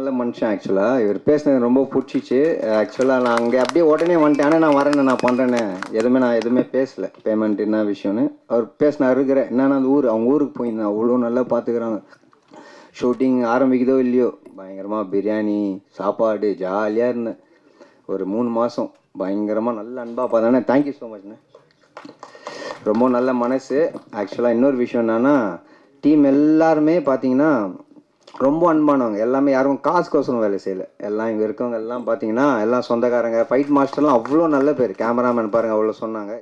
நல்ல மனுஷன் ஆக்சுவலாக இவர் பேசினது ரொம்ப பிடிச்சிச்சு. ஆக்சுவலாக நான் அங்கே அப்படியே உடனே வந்துட்டேன். ஆனால் நான் வரேன்னு நான் பண்ணுறேன்னு எதுவுமே நான் எதுவுமே பேசல. பேமெண்ட் என்ன விஷயம்னு. அவர் பேசினார் இருக்கிற என்னன்னா அந்த ஊர் அவங்க ஊருக்கு போயிருந்தேன். அவ்வளோ நல்லா பார்த்துக்கிறாங்க. ஷூட்டிங் ஆரம்பிக்குதோ இல்லையோ பயங்கரமாக பிரியாணி சாப்பாடு ஜாலியாக இருந்தேன். ஒரு மூணு மாதம் பயங்கரமாக நல்ல அன்பாக பார்த்தேன். தேங்க்யூ ஸோ மச்ண்ணே ரொம்ப நல்ல மனசு. ஆக்சுவலாக இன்னொரு விஷயம் என்னன்னா டீம் எல்லாருமே பார்த்தீங்கன்னா ரொம்ப அன்பானவங்க. எல்லாமே யாரும் காசு காசுக்கோசரம் வேலை செய்யல. எல்லாம் இங்கே இருக்கவங்க எல்லாம் பார்த்தீங்கன்னா எல்லாம் சொந்தக்காரங்க ஃபைட் மாஸ்டர்லாம் அவ்வளோ நல்ல பேர். கேமராமேன் பாருங்க அவ்வளோ சொன்னாங்க.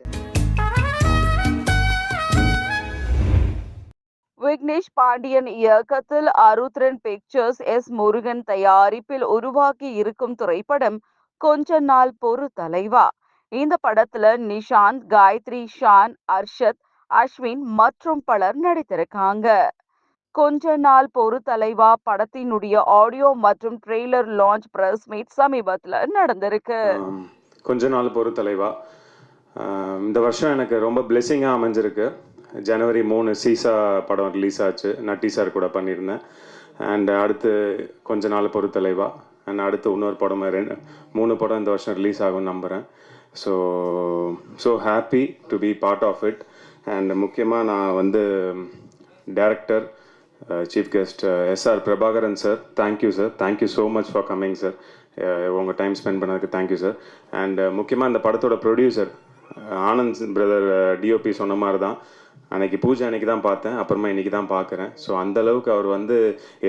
விக்னேஷ் பாண்டியன் இயக்கத்தில் அருத்ரன் பிக்சர்ஸ் எஸ் முருகன் தயாரிப்பில் உருவாக்கி இருக்கும் திரைப்படம் கொஞ்ச நாள் பொறு தலைவா? இந்த படத்துல நிஷாந்த் காயத்ரி ஷான் அர்ஷத் அஸ்வின் மற்றும் பலர் நடித்திருக்காங்க. கொஞ்ச நாள் பொறு தலைவா படத்தினுடைய ஆடியோ மற்றும் ட்ரெய்லர் லான்ச் பிரஸ் மீட் சமீபத்துல நடந்திருக்கு. கொஞ்ச நாள் பொறு தலைவா இந்த வருஷம் எனக்கு ரொம்ப பிளெஸிங்காக அமைஞ்சிருக்கு. ஜனவரி மூணு சீசா படம் ரிலீஸ் ஆச்சு. நட்டி சார் கூட பண்ணியிருந்தேன். அண்ட் அடுத்து கொஞ்ச நாள் பொறு தலைவா அண்ட் அடுத்து இன்னொரு படம் ரெண்டு மூணு படம் இந்த வருஷம் ரிலீஸ் ஆகும்னு நம்புகிறேன் so so happy to be part of it and முக்கியமாக நான் வந்து director chief guest SR Prabhakaran sir thank you sir thank you so much for coming sir உங்கள் டைம் ஸ்பெண்ட் பண்ணதுக்கு தேங்க்யூ சார் அண்ட் முக்கியமாக இந்த படத்தோட ப்ரொடியூசர் ஆனந்த் பிரதர் டிஓபி சொன்ன மாதிரி தான் அன்னைக்கு பூஜை அன்னைக்கு தான் பார்த்தேன் அப்புறமா இன்னைக்கு தான் பார்க்குறேன். ஸோ அந்தளவுக்கு அவர் வந்து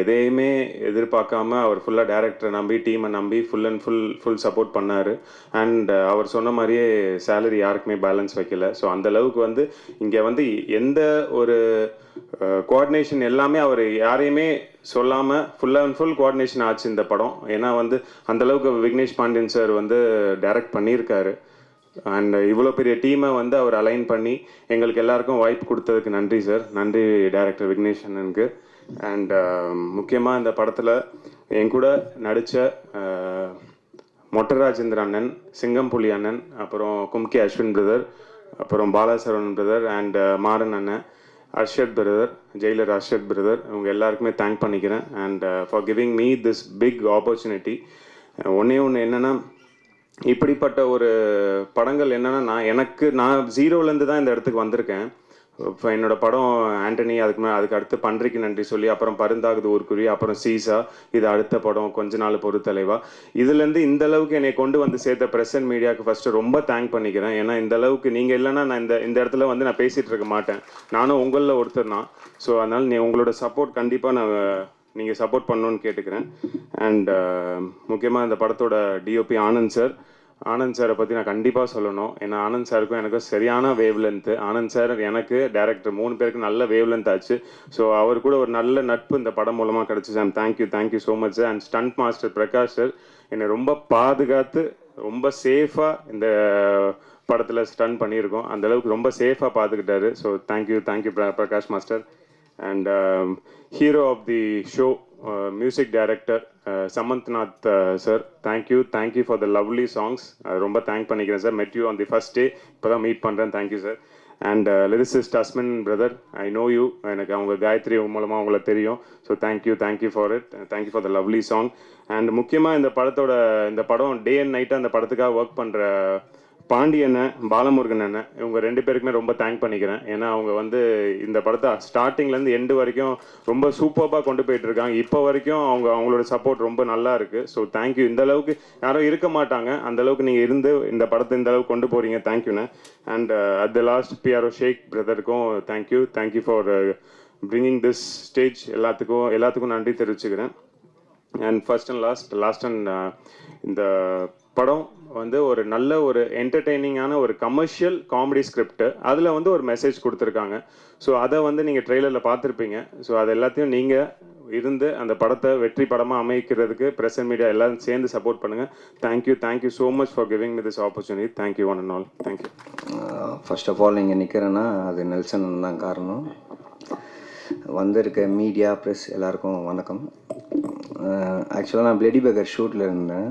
எதையுமே எதிர்பார்க்காம அவர் ஃபுல்லாக டேரக்டரை நம்பி டீமை நம்பி full and full full support பண்ணார். அண்ட் அவர் சொன்ன மாதிரியே சேலரி யாருக்குமே பேலன்ஸ் வைக்கல. ஸோ அந்த அளவுக்கு வந்து இங்கே வந்து எந்த ஒரு uh, கோஆர்டினேஷன் எல்லாமே அவர் யாரையுமே சொல்லாமல் ஃபுல் அண்ட் ஃபுல் கோஆர்டினேஷன் ஆச்சு இந்த படம். ஏன்னா வந்து அந்தளவுக்கு விக்னேஷ் பாண்டியன் சார் வந்து டைரக்ட் பண்ணியிருக்காரு. அண்ட் இவ்வளோ பெரிய டீமை வந்து அவர் அலைன் பண்ணி எங்களுக்கு எல்லாருக்கும் வாய்ப்பு கொடுத்ததுக்கு நன்றி சார் நன்றி டைரக்டர் விக்னேஷ் அண்ணனுக்கு அண்ட் um, முக்கியமாக இந்த படத்தில் என் கூட நடித்த uh, மொட்டராஜேந்திர அண்ணன் சிங்கம்புலி அண்ணன் அப்புறம் கும்கி அஸ்வின் பிரதர் அப்புறம் Balasaravanan brother and uh, Maran அண்ணன் Arshad brother jailer Arshad brother இவங்க எல்லாருக்குமே தேங்க் பண்ணிக்கிறேன். And for giving me this big opportunity ஒன்றே ஒன்று என்னென்னா இப்படிப்பட்ட ஒரு படங்கள் என்னென்னா நான் எனக்கு நான் ஜீரோலேருந்து தான் இந்த இடத்துக்கு வந்திருக்கேன். இப்போ என்னோட படம் ஆண்டனி அதுக்கு மேலே அதுக்கு அடுத்து பன்றிக்கு நன்றி சொல்லி அப்புறம் பருந்தாகுது ஊர்க்குருவி அப்புறம் சீசா இது அடுத்த படம் கொஞ்ச நாள் பொறுத்தலைவா இதுலேருந்து இந்த அளவுக்கு என்னை கொண்டு வந்து சேர்த்த ப்ரெஸ் அண்ட் மீடியாவுக்கு ஃபஸ்ட்டு ரொம்ப தேங்க் பண்ணிக்கிறேன். ஏன்னா இந்த அளவுக்கு நீங்கள் இல்லைன்னா நான் இந்த இந்த இடத்துல வந்து நான் பேசிகிட்டு இருக்க மாட்டேன். நானும் உங்களில் ஒருத்தர் தான். ஸோ அதனால் நீ உங்களோட சப்போர்ட் கண்டிப்பாக நான் நீங்கள் சப்போர்ட் பண்ணணும்னு கேட்டுக்கிறேன். அண்ட் uh, முக்கியமாக இந்த படத்தோட டிஓபி ஆனந்த் சார் ஆனந்த் சாரை பற்றி நான் கண்டிப்பாக சொல்லணும். ஏன்னா ஆனந்த் சாருக்கும் எனக்கும் சரியான வேவ் லென்த்து ஆனந்த் சார் எனக்கு டேரக்டர் மூணு பேருக்கு நல்ல வேவ் லென்த் ஆச்சு. ஸோ அவர் கூட ஒரு நல்ல நட்பு இந்த படம் மூலமாக கிடச்சிச்சு sir thank you thank you so much and stunt master Prakash sir என்னை ரொம்ப பாதுகாத்து ரொம்ப சேஃபாக இந்த படத்தில் ஸ்டன் பண்ணியிருக்கோம். அந்தளவுக்கு ரொம்ப சேஃபாக பார்த்துக்கிட்டாரு so thank you thank you Prakash master and hero of the show music director Samanthnath sir thank you thank you for the lovely songs ரொம்ப தேங்க் பண்ணிக்கிறேன் sir met you on the first day இப்போ தான் meet பண்ணுறேன் thank you sir and lyricist Asmin brother I know you எனக்கு அவங்க காயத்ரி மூலமாக அவங்கள தெரியும். So thank you thank you for it thank you for the lovely song and முக்கியமாக இந்த படத்தோட இந்த படம் டே அண்ட் நைட்டாக அந்த படத்துக்காக ஒர்க் பண்ணுற பாண்டி பாலமுருகன் அண்ணன் இவங்க ரெண்டு பேருக்குமே ரொம்ப தேங்க் பண்ணிக்கிறேன். ஏன்னா அவங்க வந்து இந்த படத்தை ஸ்டார்டிங்லேருந்து எண்டு வரைக்கும் ரொம்ப சூப்பராக கொண்டு போயிட்டு இருக்காங்க. இப்போ வரைக்கும் அவங்க அவங்களோட சப்போர்ட் ரொம்ப நல்லா இருக்குது ஸோ தேங்க்யூ இந்த அளவுக்கு யாரும் இருக்க மாட்டாங்க. அந்த அளவுக்கு நீங்கள் இருந்து இந்த படத்தை இந்த அளவுக்கு கொண்டு போகிறீங்க தேங்க்யூண்ணே and at the last PRO Shaik பிரதருக்கும் thank you thank you for bringing this stage எல்லாத்துக்கும் எல்லாத்துக்கும் நன்றி தெரிவிச்சுக்கிறேன். And first and last last and இந்த படம் வந்து ஒரு நல்ல ஒரு என்டர்டெய்னிங்கான ஒரு கமர்ஷியல் காமெடி ஸ்கிரிப்ட் அதில் வந்து ஒரு மெசேஜ் கொடுத்துருக்காங்க. ஸோ அதை வந்து நீங்கள் ட்ரெய்லரில் பார்த்துருப்பீங்க. ஸோ அது எல்லாத்தையும் நீங்கள் இருந்து அந்த படத்தை வெற்றி படமாக அமைக்கிறதுக்கு ப்ரெஸ் அண்ட் மீடியா எல்லாரும் சேர்ந்து சப்போர்ட் பண்ணுங்கள் thank you thank you so much for giving me this opportunity thank you one and all thank you first of all இங்கே நிற்கிறேன்னா அது நெல்சன் தான் காரணம். வந்திருக்க மீடியா ப்ரெஸ் எல்லாருக்கும் வணக்கம். Uh, ஆக்சுவலாக நான் பிளெடி பேக்கர் ஷூட்டில் இருந்தேன்.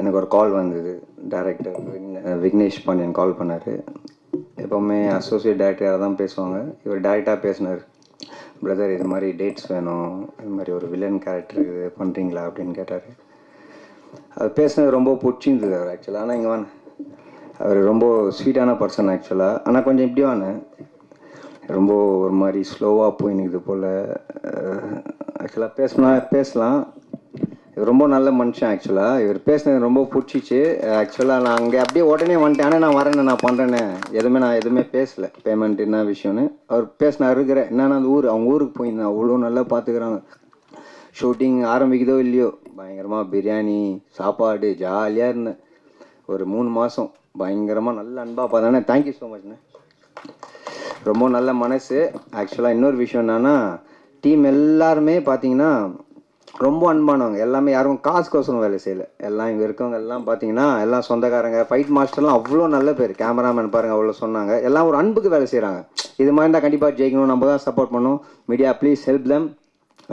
எனக்கு ஒரு கால் வந்தது. டைரக்டர் விக்னேஷ் பாண்டியன் கால் பண்ணார். எப்போவுமே அசோசியேட் டேரக்டராக தான் பேசுவாங்க? இவர் டேரெக்டாக பேசினார். பிரதர் இது மாதிரி டேட்ஸ் வேணும். இது மாதிரி ஒரு வில்லன் கேரக்டர் இது பண்ணுறீங்களா அப்படின்னு கேட்டார். அது பேசினது ரொம்ப பிடிச்சிருந்தது அவர் ஆக்சுவலாக ஆனால் இங்கே வாங்க. அவர் ரொம்ப ஸ்வீட்டான பர்சன் ஆக்சுவலாக ஆனால் கொஞ்சம் இப்படி வாங்க. ரொம்ப ஒரு மாதிரி ஸ்லோவாக போயினுக்குது போல். ஆக்சுவலாக பேசினா பேசலாம். ரொம்ப நல்ல மனுஷன் ஆக்சுவலாக இவர் பேசினது ரொம்ப பிடிச்சிச்சு. ஆக்சுவலாக நான் அங்கே அப்படியே உடனே வந்துட்டேன். ஆனால் நான் வரேன்னு நான் பண்ணுறேன்னு எதுவுமே நான் எதுவுமே பேசலை. பேமெண்ட் என்ன விஷயம்னு. அவர் பேசினா இருக்கிற என்னன்னா அந்த ஊர் அவங்க ஊருக்கு போயிருந்தேன் அவ்வளோ நல்லா பார்த்துக்கிறாங்க. ஷூட்டிங் ஆரம்பிக்குதோ இல்லையோ பயங்கரமாக பிரியாணி சாப்பாடு ஜாலியாக இருந்தேன். ஒரு மூணு மாதம் பயங்கரமாக நல்ல அன்பாக பார்த்தேன். தேங்க்யூ ஸோ மச்ண்ணே ரொம்ப நல்ல மனசு. ஆக்சுவலாக இன்னொரு விஷயம் என்னன்னா டீம் எல்லாருமே பார்த்தீங்கன்னா ரொம்ப அன்பானவங்க. எல்லாமே யாரும் காசுக்கோசரம் வேலை செய்யல. எல்லாம் இங்கே இருக்கவங்க எல்லாம் பார்த்தீங்கன்னா எல்லாம் சொந்தக்காரங்க ஃபைட் மாஸ்டர்லாம் அவ்வளோ நல்ல பேர். கேமராமேன் பாருங்கள் அவ்வளோ சொன்னாங்க. எல்லாம் ஒரு அன்புக்கு வேலை செய்கிறாங்க இது மாதிரி இருந்தால் கண்டிப்பாக ஜெயிக்கணும். நம்ம தான் சப்போர்ட் பண்ணணும். Media please help them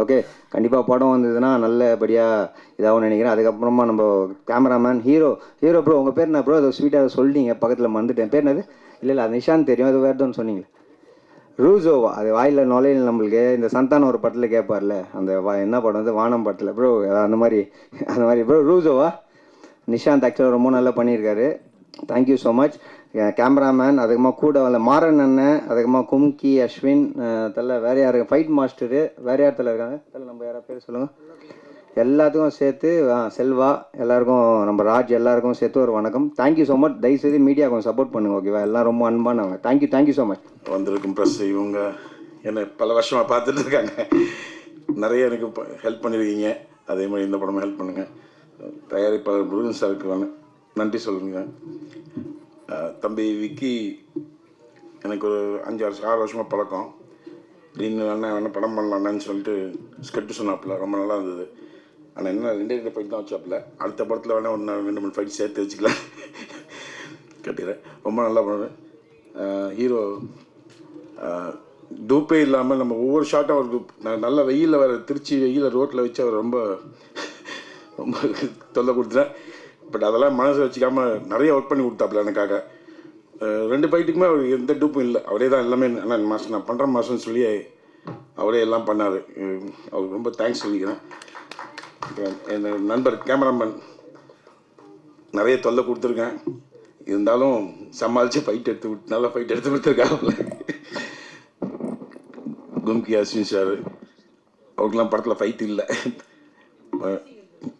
okay கண்டிப்பாக படம் வந்ததுன்னா நல்லபடியாக இதாகவும் நினைக்கிறேன். அதுக்கப்புறமா நம்ம கேமராமேன் ஹீரோ ஹீரோ ப்ரோ உங்கள் பேர் என்ன ப்ரோ அதை ஸ்வீட்டாக சொல்லிட்டீங்க. பக்கத்தில் மறந்துட்டேன். பேர் என்னது? இல்லை இல்லை அது நிஷாந்த் தெரியும். அது வேறு தான் சொன்னீங்களே? ரூசோவா அது வாயில் நுழையில நம்மளுக்கு. இந்த சந்தானம் ஒரு படத்தில் கேட்பார்ல அந்த வா என்ன படம் வந்து வானம் படத்தில். ப்ரோ அந்த மாதிரி அந்த மாதிரி. ப்ரோ ரூசோவா? நிஷாந்த் ஆக்சுவலாக ரொம்ப நல்லா பண்ணியிருக்காரு. தேங்க்யூ ஸோ மச் கேமராமேன் அதுக்கப்புறமா கூட வரல. மாறன் அண்ணன் அதுக்கப்புறமா கும்கி அஸ்வின் தள்ள வேறு யாரு? ஃபைட் மாஸ்டரு வேறு யார் தள்ள இருக்காங்க? தள்ள நம்ம யாராவது பேர் சொல்லுங்கள் எல்லாத்துக்கும் சேர்த்து ஆ, செல்வா எல்லாருக்கும் நம்ம ராஜ் எல்லாருக்கும் சேர்த்து ஒரு வணக்கம். தேங்க்யூ ஸோ மச் தயவுசெய்து மீடியா கொஞ்சம் சப்போர்ட் பண்ணுங்க ஓகேவா எல்லாம் ரொம்ப அன்பானவங்க. Thank you thank you so much வந்திருக்கும் ப்ரெஸ் இவங்க. என்னை பல வருஷமாக பார்த்துட்டு இருக்காங்க. நிறைய எனக்கு ஹெல்ப் பண்ணியிருக்கீங்க அதே மாதிரி இந்த படமும் ஹெல்ப் பண்ணுங்கள் தயாரிப்பாளர் முருகன் சாருக்கு நன்றி சொல்லுங்க. தம்பி விக்கி எனக்கு ஒரு அஞ்சு வருஷம் ஆறு வருஷமாக பழக்கம். திடீர்னு வேணா வேணா படம் பண்ணலான்னு சொல்லிட்டு ஸ்கெட்டு சொன்னாப்புல. ரொம்ப நல்லா இருந்தது. ஆனால் என்ன ரெண்டே ரெண்டு ஃபைட் தான் வச்சாப்புல. அடுத்த படத்தில் வேணால் ஒன்று ரெண்டு மூணு ஃபைட் சேர்த்து வச்சுக்கலாம். கட்டிடுறேன். ரொம்ப நல்லா பண்ணுவேன். ஹீரோ டூப்பே இல்லாமல் நம்ம ஒவ்வொரு ஷாட்டும் அவருக்கு நல்ல வெயிலில் வர திருச்சி வெயிலில் ரோட்டில் வச்சு அவர் ரொம்ப ரொம்ப தொல்லை கொடுத்துட்டேன். பட் அதெல்லாம் மனசை வச்சுக்காம நிறைய ஒர்க் பண்ணி கொடுத்தாப்புல எனக்காக. ரெண்டு பைட்டுக்குமே அவர் எந்த டூப்பும் இல்லை. அவரே தான் எல்லாமே ஆனால் மாதம் நான் பண்ணுற மாதம்னு சொல்லி அவரே எல்லாம் பண்ணார். அவருக்கு ரொம்ப தேங்க்ஸ் சொல்லிக்கிறேன். என் நண்பர் கேமராமேன் நிறைய தொல்லை கொடுத்துருக்கேன். இருந்தாலும் சமாளித்து ஃபைட் எடுத்து விட்டு நல்லா ஃபைட் எடுத்து கொடுத்துருக்காப்புல. கும்கி அஸ்வின் சார் அவருக்கெல்லாம் படத்தில் ஃபைட் இல்லை.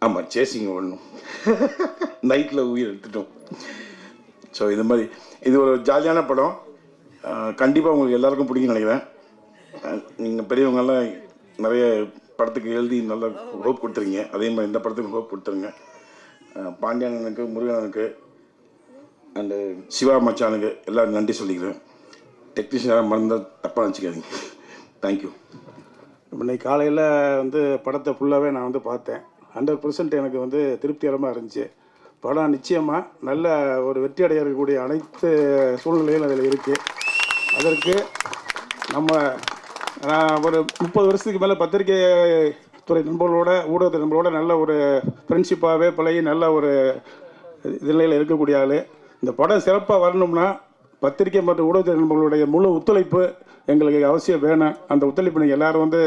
ஆமாம் சேசிங் ஒன்றும் நைட்டில் உயிர் எடுத்துட்டோம். ஸோ இது மாதிரி இது ஒரு ஜாலியான படம். கண்டிப்பாக உங்களுக்கு எல்லாருக்கும் பிடிக்கும்னு நினைக்கிறேன். நீங்கள் பெரியவங்கெல்லாம் நிறைய படத்துக்கு எழுதி நல்ல ஹோப் கொடுத்துருங்க. அதே மாதிரி இந்த படத்துக்கு ஹோப் கொடுத்துருங்க. அஹ் முருகனனுக்கு அண்டு சிவா மச்சானுக்கு எல்லோரும் நன்றி சொல்லிக்கிறேன். டெக்னீஷியனாக மறந்தால் தப்பாக நினச்சிக்காதீங்க. தேங்க்யூ இன்னைக்கு காலையில் வந்து படத்தை ஃபுல்லாகவே நான் வந்து பார்த்தேன். ஹண்ட்ரட் பர்சன்ட் எனக்கு வந்து திருப்திகரமாக இருந்துச்சு. படம் நிச்சயமாக நல்ல ஒரு வெற்றி அடைய இருக்கக்கூடிய அனைத்து சூழ்நிலையும் அதில் இருக்குது அதற்கு நம்ம நான் ஒரு முப்பது வருஷத்துக்கு மேலே பத்திரிகை துறை நண்பர்களோட ஊடகத்துறை நண்பர்களோட நல்ல ஒரு ஃப்ரெண்ட்ஷிப்பாகவே பழகி நல்ல ஒரு நிலையில் இருக்கக்கூடிய ஆள். இந்த படம் சிறப்பாக வரணும்னா பத்திரிகை மற்றும் ஊடகத்துறை நண்பர்களுடைய முழு ஒத்துழைப்பு எங்களுக்கு அவசியம் வேணும். அந்த ஒத்துழைப்பு நீங்கள் எல்லாரும் வந்து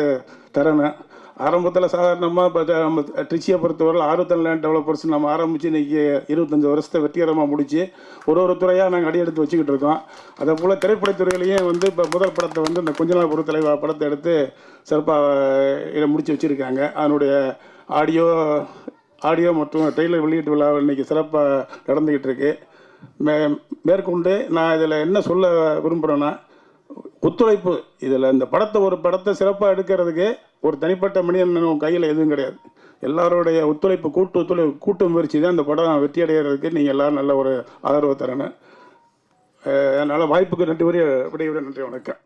தரணும். ஆரம்பத்தில் சாதாரணமாக இப்போ நம்ம ட்ரிச்சியை பொறுத்தவரை ஆறுத்தல் லேண்ட் டெவலப்பர்ஸ் நம்ம ஆரம்பித்து இன்றைக்கி இருபத்தஞ்சி வருஷத்தை வெற்றிகரமாக முடித்து ஒரு ஒரு துறையாக நாங்கள் அடி எடுத்து வச்சுக்கிட்டு இருக்கோம். அதே போல் திரைப்படத்துறையிலையும் வந்து இப்போ முதல் படத்தை வந்து இந்த கொஞ்ச நாள் பொறுத்த தலைவா படத்தை எடுத்து சிறப்பாக இதை முடித்து வச்சுருக்காங்க. அதனுடைய ஆடியோ ஆடியோ மற்றும் டெய்லர் வெளியீட்டு விழா இன்னைக்கு சிறப்பாக நடந்துக்கிட்டு இருக்கு. மே மேற்கொண்டு நான் இதில் என்ன சொல்ல விரும்புகிறேன்னா ஒத்துழைப்பு. இதில் இந்த படத்தை ஒரு படத்தை சிறப்பாக எடுக்கிறதுக்கு ஒரு தனிப்பட்ட மனிதன் கையில் எதுவும் கிடையாது. எல்லாருடைய ஒத்துழைப்பு கூட்டு ஒத்துழைப்பு கூட்டு முயற்சி தான் இந்த படம் வெற்றி அடைகிறதுக்கு நீங்கள் எல்லோரும் நல்ல ஒரு ஆதரவு தரணும். அதனால் வாய்ப்புக்கு நன்றி உரிய விடையுடன் நன்றி வணக்கம்.